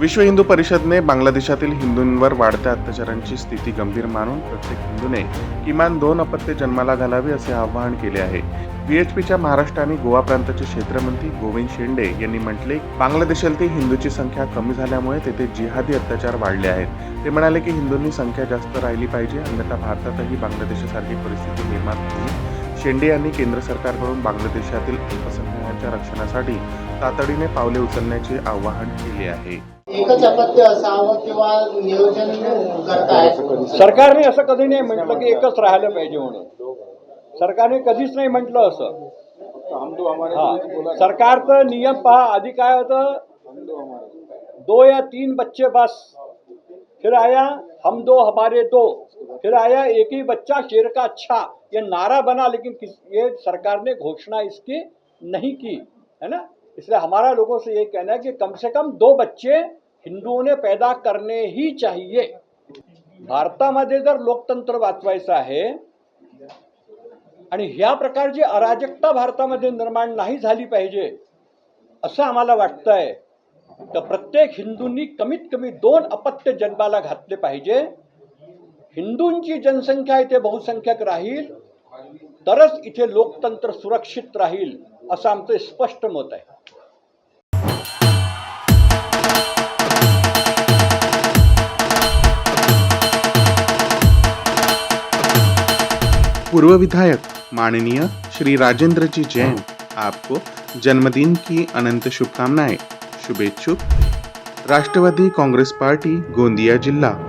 विश्व हिंदू परिषदने बांगलादेशातील हिंदूंवर वाढत्या अत्याचारांची स्थिती गंभीर मानून प्रत्येक हिंदूने किमान दोन अपत्य जन्माला घालावे असे आवाहन केले आहे. व्हीएचपीच्या महाराष्ट्र आणि गोवा प्रांताचे क्षेत्रमंत्री गोविंद शेंडे यांनी म्हटले बांगलादेशातील हिंदूची संख्या कमी झाल्यामुळे तेथे जिहादी अत्याचार वाढले आहेत. ते म्हणाले की हिंदूंनी संख्या जास्त राहिली पाहिजे अन्यथा भारतातही बांगलादेशासारखी परिस्थिती निर्माण होईल. शेंडे यांनी केंद्र सरकारकडून बांगलादेशातील अल्पसंख्याकांच्या रक्षणासाठी तातडीने पावले उचलण्याचे आवाहन केले आहे. एकच अपत्य असावं किंवा नियोजन करताय सरकारने असं कधी नाही म्हटलं की एकच हा. सरकारचं नियम पहा, आधी काय होतं? दो या तीन बच्चे बस. फिर आया, हम दो, हमारे दो. फिर आया, एक ही बच्चा, शेर का अच्छा. ये नारा बना, लेकिन किस, ये सरकार ने घोषणा इसकी नहीं की, है ना? इसलिए हमारा लोगों से ये कहना है कि कम से कम दो बच्चे हिंदुओं ने पैदा करने ही चाहिए. भारतामध्ये जर लोकतंत्र वाचवायचं आहे आणि ह्या प्रकारची अराजकता भारतामध्ये निर्माण नाही झाली पाहिजे असं आम्हाला वाटतंय तर प्रत्येक हिंदूंनी कमीत कमी दोन अपत्य जन्माला घातले पाहिजे. हिंदूंची जनसंख्या इथे बहुसंख्यक राहील तरच इथे लोकतंत्र सुरक्षित राहील असं आमचं स्पष्ट मत आहे. पूर्व विधायक माननीय श्री राजेंद्र जी जैन आपको जन्मदिन की अनंत शुभकामनाएं। शुभेच्छुक। राष्ट्रवादी कांग्रेस पार्टी गोंदिया जिला।